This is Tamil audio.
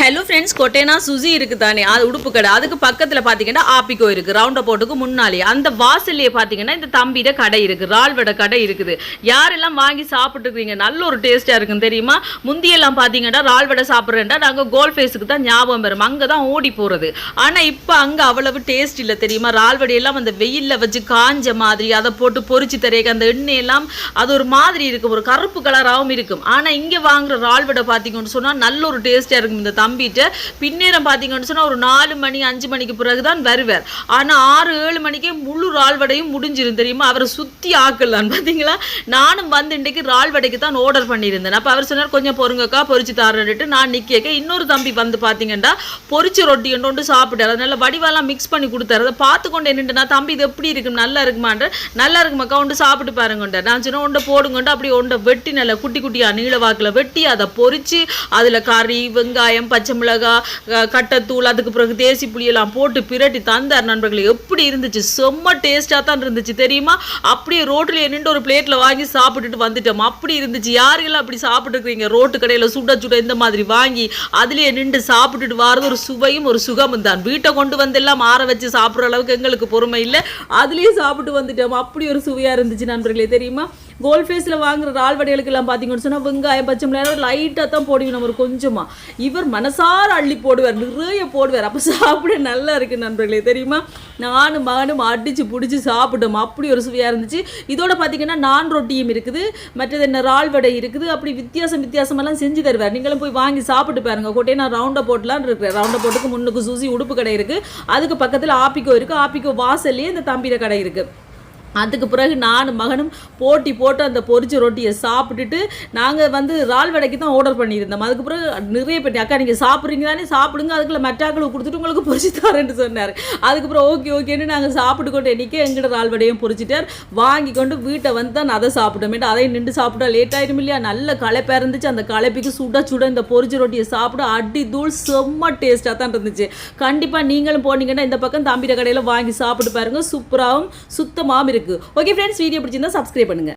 ஹலோ ஃப்ரெண்ட்ஸ் கொட்டேனா சுசி இருக்கு தானே அது உடுப்பு கடை. அதுக்கு பக்கத்தில் பார்த்தீங்கன்னா ஆப்பிக்கோ இருக்கு. ரவுண்ட் போட்டுக்கு முன்னாலே. அந்த வாசல்லையே பார்த்தீங்கன்னா இந்த தம்பியிட கடை இருக்கு. ரால்வடை கடை இருக்குது. யாரெல்லாம் வாங்கி சாப்பிட்டுருக்கீங்க? நல்ல ஒரு டேஸ்ட்டாக இருக்கும் தெரியுமா? முந்தியெல்லாம் பார்த்தீங்கன்னா ரால்வடை சாப்பிட்றேன்டா. நாங்கள் கோல் ஃபேஸுக்கு தான் ஞாபகம் வரும். அங்கே தான் ஓடி போகிறது ஆனால் இப்போ அங்கே அவ்வளவு டேஸ்ட் இல்லை தெரியுமா? ரால்வடையெல்லாம் அந்த வெயிலில் வச்சு காஞ்ச மாதிரி அதை போட்டு பொறிச்சு தரேக்க. அந்த எண்ணெயெல்லாம் அது ஒரு மாதிரி இருக்கும். ஒரு கருப்பு கலராகவும் இருக்கும். ஆனால் இங்கே வாங்குற ரால்வடை பார்த்தீங்கன்னு சொன்னால் நல்ல ஒரு டேஸ்ட்டாக இருக்கும் இந்த தம்பிட்ட பின்னேரம் பார்த்தீங்கன்னு சொன்னால் ஒரு நாலு மணி அஞ்சு மணிக்கு பிறகு தான் வருவார். ஆனால் ஆறு ஏழு மணிக்கே முழு ரால்வடையும் முடிஞ்சிரும் தெரியுமா? அவரை சுற்றி ஆக்கலான்னு பார்த்தீங்களா நானும் வந்து இன்றைக்கு ரால்வடைக்கு தான் ஆர்டர் பண்ணியிருந்தேன். அப்போ அவர் சொன்னார் கொஞ்சம் பொறுங்கக்கா பொறிச்சு தாரன்ட்டு நான் நிற்க இன்னொரு தம்பி வந்து பார்த்தீங்கன்னா பொறிச்சு ரொட்டி கொண்டு சாப்பிட்டார். அதனால வடிவெல்லாம் மிக்ஸ் பண்ணி கொடுத்தாரு. அதை பார்த்து கொண்டு என்னென்னா தம்பி இது எப்படி இருக்கும்? நல்லா இருக்குமான்ற நல்லா இருக்குமாக்கா ஒன்று சாப்பிட்டு பாருங்கண்ட நான் சொன்ன ஒன்றை போடுங்கண்டு அப்படி ஒன்றை வெட்டி நல்லா குட்டி குட்டியாக நீள வாக்கில் வெட்டி அதை பொறிச்சு அதில் கறி வெங்காயம் பச்சை மிளகாய் கட்டத்தூள் அதுக்கு பிறகு தேசி புளியெல்லாம் போட்டு பிரட்டி தந்தார் நண்பர்களே. எப்படி இருந்துச்சு? செம்ம டேஸ்ட்டாக தான் இருந்துச்சு. தெரியுமா? அப்படியே ரோட்டில் நின்று ஒரு பிளேட்டில் வாங்கி சாப்பிட்டுட்டு வந்துட்டோம். அப்படி இருந்துச்சு. யாருக்கெல்லாம் அப்படி சாப்பிட்டுருக்கீங்க ரோட்டு கடையில் சுட சுட இந்த மாதிரி வாங்கி அதுலேயே நின்று சாப்பிட்டுட்டு வாரது ஒரு சுவையும் ஒரு சுகமும் தான். வீட்டை கொண்டு வந்து எல்லாம் ஆற வச்சு சாப்பிட்ற அளவுக்கு எங்களுக்கு பொறுமை இல்லை. அதுலேயே சாப்பிட்டு வந்துட்டோம். அப்படி ஒரு சுவையாக இருந்துச்சு நண்பர்களே. தெரியுமா? கோல்ட் ஃபேஸில் வாங்குற ரால் வடைகளுக்கெல்லாம் பார்த்தீங்கன்னு சொன்னால் வெங்காயம் பச்சை மிளகாய் லைட்டாக தான் போடுவோம் நம்ம ஒரு கொஞ்சமாக இவர் மனசார அள்ளி போடுவார் நிறைய போடுவார். அப்போ சாப்பிட நல்லா இருக்கு நண்பர்களே தெரியுமா? நானும் மகனும் அடித்து பிடிச்சி சாப்பிட்டோம். அப்படி ஒரு சுவையாக இருந்துச்சு. இதோட பார்த்தீங்கன்னா நான் ரொட்டியும் இருக்குது மற்றது என்ன ரால் வடை இருக்குது. அப்படி வித்தியாசம் வித்தியாசமெல்லாம் செஞ்சு தருவார். நீங்களும் போய் வாங்கி சாப்பிட்டு பாருங்க. கோட்டையை நான் ரவுண்டை போட்டலான்னு இருக்கிறேன். ரவுண்டை போட்டுக்கு முன்னுக்கு சூசி உடுப்பு கடை இருக்குது அதுக்கு பக்கத்தில் ஆப்பிக்கோ இருக்குது ஆப்பிக்கோ வாசல்லையே இந்த தம்பிர கடை இருக்குது அதுக்கு பிறகு நானும் மகனும் போட்டி போட்டு அந்த பொரிச்ச ரொட்டியை சாப்பிட்டுட்டு நாங்கள் வந்து ரால் வடைக்கு தான் ஆர்டர் பண்ணியிருந்தோம். அதுக்கு பிறகு நிறைய பேட்டி அக்கா நீங்கள் சாப்பிட்றீங்க தானே? சாப்பிடுங்க. அதுக்குள்ள மெட்டாக்களுக்கு கொடுத்துட்டு உங்களுக்கு பொரிச்சு தரேன்னு சொன்னார். அதுக்கப்புறம் ஓகே ஓகேன்னு நாங்கள் சாப்பிட்டு கொண்டு என்னைக்கே எங்கிட்ட ரால் வடையும் பொரிச்சிட்டார். வாங்கி கொண்டு வீட்டை வந்து தான் அதை சாப்பிட்டோமேட்டு அதையும் நின்று சாப்பிட்டா லேட் ஆயிடும் இல்லையா? நல்ல களைப்பாக இருந்துச்சு. அந்த களைப்புக்கு சுட சுட இந்த பொரிச்ச ரொட்டியை சாப்பிட அடி தூள் செம்ம டேஸ்ட்டாக தான் இருந்துச்சு. கண்டிப்பாக நீங்களும் போனீங்கன்னா இந்த பக்கம் தம்பிட கடையில் வாங்கி சாப்பிட்டு பாருங்கள் சூப்பராகவும் சுத்தமாகவும் இருக்குது ஓகே ஃப்ரெண்ட்ஸ் வீடியோ பிடிச்சிருந்தா சப்ஸ்கிரைப் பண்ணுங்கள்